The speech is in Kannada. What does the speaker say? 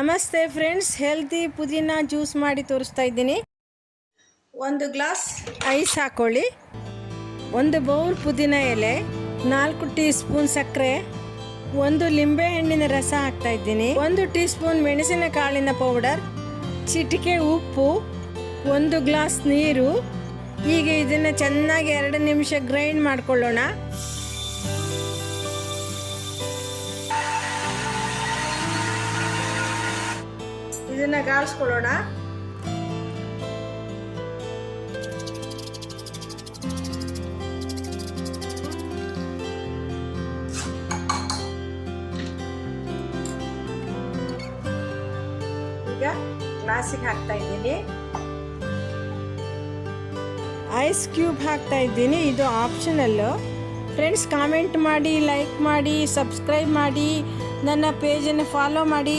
ನಮಸ್ತೆ ಫ್ರೆಂಡ್ಸ್ ಹೆಲ್ದಿ ಪುದೀನ ಜ್ಯೂಸ್ ಮಾಡಿ ತೋರಿಸ್ತಾ ಇದ್ದೀನಿ. ಒಂದು ಗ್ಲಾಸ್ ಐಸ್ ಹಾಕೊಳ್ಳಿ. ಒಂದು ಬೌಲ್ ಪುದೀನ ಎಲೆ, ನಾಲ್ಕು ಟೀ ಸ್ಪೂನ್ ಸಕ್ಕರೆ, ಒಂದು ಲಿಂಬೆ ಹಣ್ಣಿನ ರಸ ಹಾಕ್ತಾ ಇದ್ದೀನಿ. ಒಂದು ಟೀ ಸ್ಪೂನ್ ಮೆಣಸಿನ ಕಾಳಿನ ಪೌಡರ್ ಚಿಟಿಕೆ ಉಪ್ಪು, ಒಂದು ಗ್ಲಾಸ್ ನೀರು. ಹೀಗೆ ಇದನ್ನು ಚೆನ್ನಾಗಿ ಎರಡು ನಿಮಿಷ ಗ್ರೈಂಡ್ ಮಾಡ್ಕೊಳ್ಳೋಣ. ಇದನ್ನ ಗಾಳಿಸ್ಕೊಳ್ಳೋಣ ಈಗ ಗ್ಲಾಸಿಗೆ ಹಾಕ್ತಾ ಇದ್ದೀನಿ. ಐಸ್ ಕ್ಯೂಬ್ ಹಾಕ್ತಾ ಇದ್ದೀನಿ, ಇದು ಆಪ್ಷನಲ್ಲು ಫ್ರೆಂಡ್ಸ್, ಕಾಮೆಂಟ್ ಮಾಡಿ, ಲೈಕ್ ಮಾಡಿ, ಸಬ್ಸ್ಕ್ರೈಬ್ ಮಾಡಿ, ನನ್ನ ಪೇಜನ್ನು ಫಾಲೋ ಮಾಡಿ.